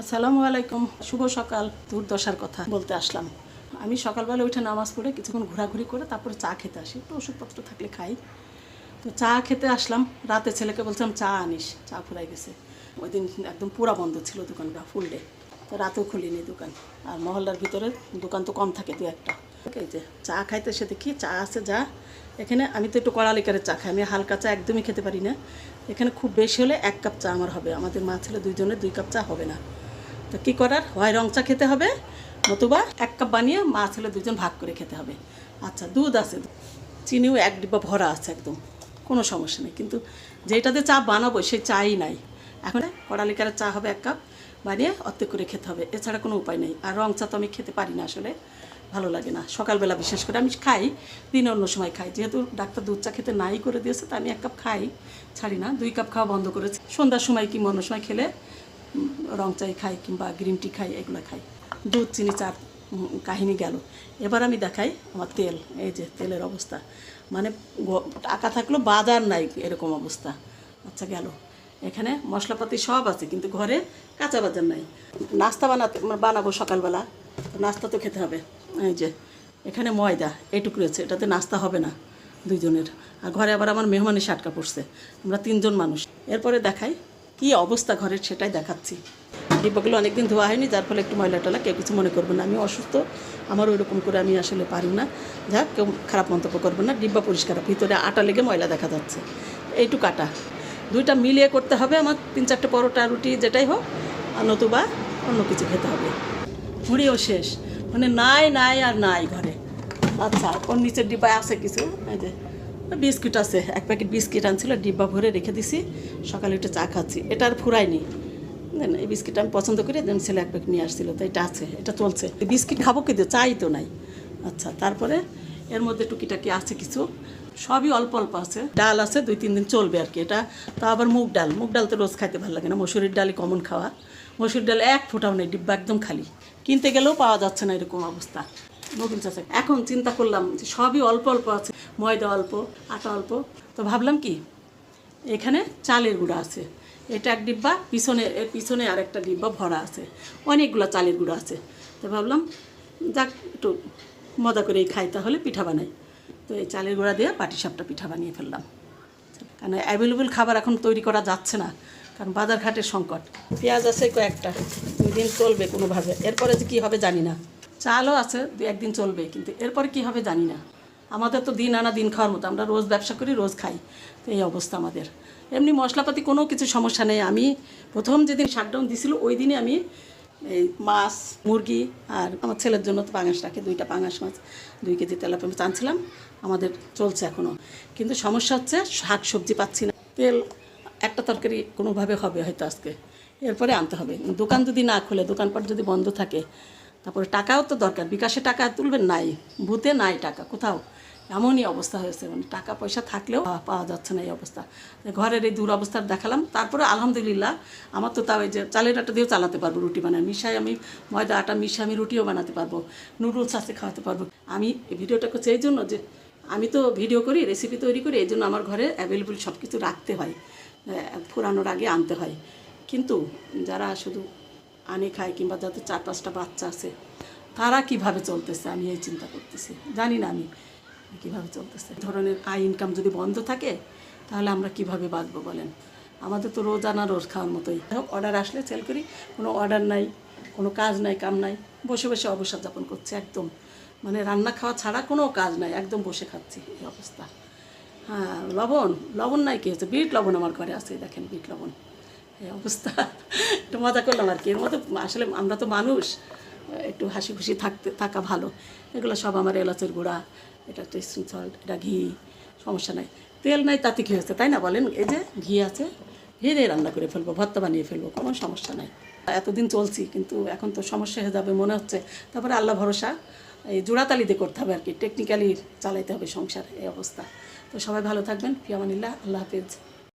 আসসালামু আলাইকুম। শুভ সকাল। দুর্দশার কথা বলতে আসলাম। আমি সকালবেলা উঠে নামাজ পড়ে কিছুক্ষণ ঘোরাঘুরি করে তারপরে চা খেতে আসি। একটু ওষুধপত্র থাকলে খাই। তো চা খেতে আসলাম। রাতে ছেলেকে বলছিলাম, চা আনিস। চা ফুরাই গেছে। ওই দিন একদম পুরা বন্ধ ছিল দোকানটা ফুল ডে তো রাতেও খুলিনি দোকান। আর মহল্লার ভিতরে দোকান তো কম থাকে দু একটা। এই যে চা খাইতে এসে দেখি চা আছে যা। এখানে আমি তো একটু কড়া লিকারের চা খাই। আমি হালকা চা একদমই খেতে পারি না। এখানে খুব বেশি হলে এক কাপ চা আমার হবে। আমাদের মা ছেলে দুইজনের দুই কাপ চা হবে না। তো কী করার? হয় রং চা খেতে হবে, নতুবা এক কাপ বানিয়ে মা ছেলে দুজন ভাগ করে খেতে হবে। আচ্ছা দুধ আছে। চিনিও এক ডিব্বা ভরা আছে একদম, কোনো সমস্যা নেই। কিন্তু যেটাতে চা বানাবো সেই চাই নাই। এখন কড়ালিকারের চা হবে এক কাপ, বানিয়ে অর্ধেক করে খেতে হবে। এছাড়া কোনো উপায় নেই। আর রং চা তো আমি খেতে পারি না আসলে, ভালো লাগে না। সকালবেলা বিশেষ করে আমি খাই, দিনে অন্য সময় খাই। যেহেতু ডাক্তার দুধ চা খেতে নাই করে দিয়েছে, তা আমি এক কাপ খাই, ছাড়ি না। দুই কাপ খাওয়া বন্ধ করেছি। সন্ধ্যার সময় কি অন্য সময় খেলে রং চাই খাই কিংবা গ্রিন টি খাই এগুলো খাই। দুধ চিনি উম, কাহিনী গেল। এবার আমি দেখাই আমার তেল এই যে তেলের অবস্থা। মানে টাকা থাকলেও বাজার নাই এরকম অবস্থা। আচ্ছা গেল। এখানে মশলাপাতি সব আছে কিন্তু ঘরে কাঁচা বাজার নাই। নাস্তা বানাতে বানাবো সকালবেলা। নাস্তা তো খেতে হবে। এই যে এখানে ময়দা এটুকু রয়েছে। এটাতে নাস্তা হবে না দুইজনের। আর ঘরে আবার আমার মেহমানি সাটকা পড়ছে আমরা তিনজন মানুষ। এরপরে দেখাই কি অবস্থা ঘরের সেটাই দেখাচ্ছি। ডিব্বাগুলো অনেকদিন ধোয়া হয়নি, যার ফলে একটু ময়লা টলা কেউ কিছু মনে করবে না। আমি অসুস্থ, আমার ওই রকম করে আমি আসলে পারি না। যাক, কেউ খারাপ মন্তব্য করবে না, ডিব্বা পরিষ্কার। ভিতরে আটা লেগে ময়লা দেখা যাচ্ছে। এইটুকু কাটা। দুইটা মিলিয়ে করতে হবে আমার, তিন চারটে পরোটা, রুটি, যেটাই হোক নতুবা অন্য কিছু খেতে হবে। মুড়িও শেষ। মানে নাই নাই আর নাই ঘরে। আচ্ছা ওর নিচের ডিব্বায় আছে কিছু? এই যে। বিস্কিট আছে, এক প্যাকেট বিস্কিট আনছিল, ডিব্বা ভরে রেখে দিছি, সকালে একটু চা খাচ্ছি। এটা আর ফুরায়নি। দেন এই বিস্কিট আমি পছন্দ করি, দেন ছেলে এক প্যাকেট নিয়ে আসছিল, তো এটা আছে, এটা চলছে। বিস্কিট খাব কিন্তু চাই তো নাই। আচ্ছা তারপরে এর মধ্যে টুকিটাকি আছে কিছু। সবই অল্প অল্প আছে। ডাল আছে, দুই তিন দিন চলবে আর কি এটা। তা আবার মুগ ডাল। মুগ ডাল তো রোজ খাইতে ভালো লাগে না, মসুরির ডালই কমন খাওয়া। মসুর ডাল এক ফোটাও নেই, ডিব্বা একদম খালি। কিনতে গেলেও পাওয়া যাচ্ছে না এরকম অবস্থা। নতুন চাষে এখন চিন্তা করলাম যে সবই অল্প অল্প আছে, ময়দা অল্প, আটা অল্প। তো ভাবলাম কি, এখানে চালের গুঁড়া আছে। এটা এক ডিব্বা, পিছনে এর পিছনে আর একটা ডিব্বা ভরা আছে। অনেকগুলো চালের গুঁড়া আছে। তো ভাবলাম, যাক, একটু মজা করে খাই, তাহলে পিঠা বানাই। তো এই চালের গুঁড়া দিয়ে পাটিসাপটা পিঠা বানিয়ে ফেললাম। কারণ অ্যাভেলেবেল খাবার এখন তৈরি করা যাচ্ছে না, কারণ বাজার ঘাটের সংকট। পেঁয়াজ আছে কয়েকটা, দুই দিন চলবে কোনোভাবে। এরপরে যে কী হবে জানি না। চালও আছে, দু একদিন চলবে, কিন্তু এরপরে কী হবে জানি না। আমাদের তো দিন আনা দিন খাওয়ার মতো, আমরা রোজ ব্যবসা করি, রোজ খাই। তো এই অবস্থা আমাদের। এমনি মশলাপাতি কোনো কিছু সমস্যা নেই। আমি প্রথম যেদিন শাটডাউন দিছিল, ওই দিনে আমি এই মাছ, মুরগি আর আমার ছেলের জন্য তো পাঙাশ রাখে, দুইটা পাঙাশ মাছ, দুই কেজি তেলাপিয়া মাছ আনছিলাম। আমাদের চলছে এখনও কিন্তু সমস্যা হচ্ছে, শাক সবজি পাচ্ছি না। তেল একটা তরকারি কোনোভাবে হবে হয়তো আজকে। এরপরে আনতে হবে। দোকান যদি না খোলে, দোকানপাট যদি বন্ধ থাকে তারপরে টাকাও তো দরকার, বিকাশে টাকা তুলবেন নাই, ভূতে নাই টাকা, কোথাও। এমনই অবস্থা হয়েছে মানে টাকা পয়সা থাকলেও পাওয়া- যাচ্ছে না এই অবস্থা। ঘরের এই দুরবস্থার দেখালাম, তারপরে আলহামদুলিল্লাহ আমার তো তাও এই যে চালের আটা দিয়েও চালাতে পারব, রুটি বানায়, মিশাই আমি, ময়দা, আটা মিশাই আমি রুটিও বানাতে পারব, নুডলস আছে খাওয়াতে পারব। আমি ভিডিওটা করছি এই জন্য যে আমি তো ভিডিও করি রেসিপি তৈরি করি, এই জন্য আমার ঘরে অ্যাভেলেবল সব কিছু রাখতে হয় ফুরানোর আগে আনতে হয়। কিন্তু যারা শুধু আনে খায় কিংবা যাদের চার পাঁচটা বাচ্চা আছে, তারা কীভাবে চলতেছে? আমি এই চিন্তা করতেছি। জানি না আমি কীভাবে চলতেছে। ধরনের আয় ইনকাম যদি বন্ধ থাকে, তাহলে আমরা কীভাবে বাঁচবো বলেন? আমাদের তো রোজ আনা, রোজ খাওয়ার মতোই। হোক অর্ডার আসলে সেল করি, কোনো অর্ডার নাই, কোনো কাজ নাই, কাম নাই, বসে বসে অবসর যাপন করছে একদম। মানে রান্না খাওয়া ছাড়া কোনো কাজ নাই, একদম বসে খাচ্ছি এই অবস্থা। হ্যাঁ লবণ লবণ নাই কি হচ্ছে বিট লবণ আমার ঘরে আছে দেখেন বিট লবণ। এই অবস্থা। একটু মজা করলাম আর কি। এর মধ্যে আসলে আমরা তো মানুষ, একটু হাসি খুশি থাকতে থাকা ভালো। এগুলো সব আমার এলাচের গুঁড়া, এটা টেস্টিং সল্ট, এটা ঘি, সমস্যা নাই। তেল নাই, তাতে কী হচ্ছে তাই না বলেন? এই যে ঘি আছে, ঘি দিয়ে রান্না করে ফেলব, ভর্তা বানিয়ে ফেলব, কোনো সমস্যা নাই। এতদিন চলছি, কিন্তু এখন তো সমস্যা হয়ে যাবে, মনে হচ্ছে। তারপরে আল্লাহ ভরসা, এই জোড়াতালিতে করতে হবে আর কি। টেকনিক্যালি চালাইতে হবে সংসার, এই অবস্থা। তো সবাই ভালো থাকবেন, ফিয়ামানিল্লাহ, আল্লাহ হাফিজ।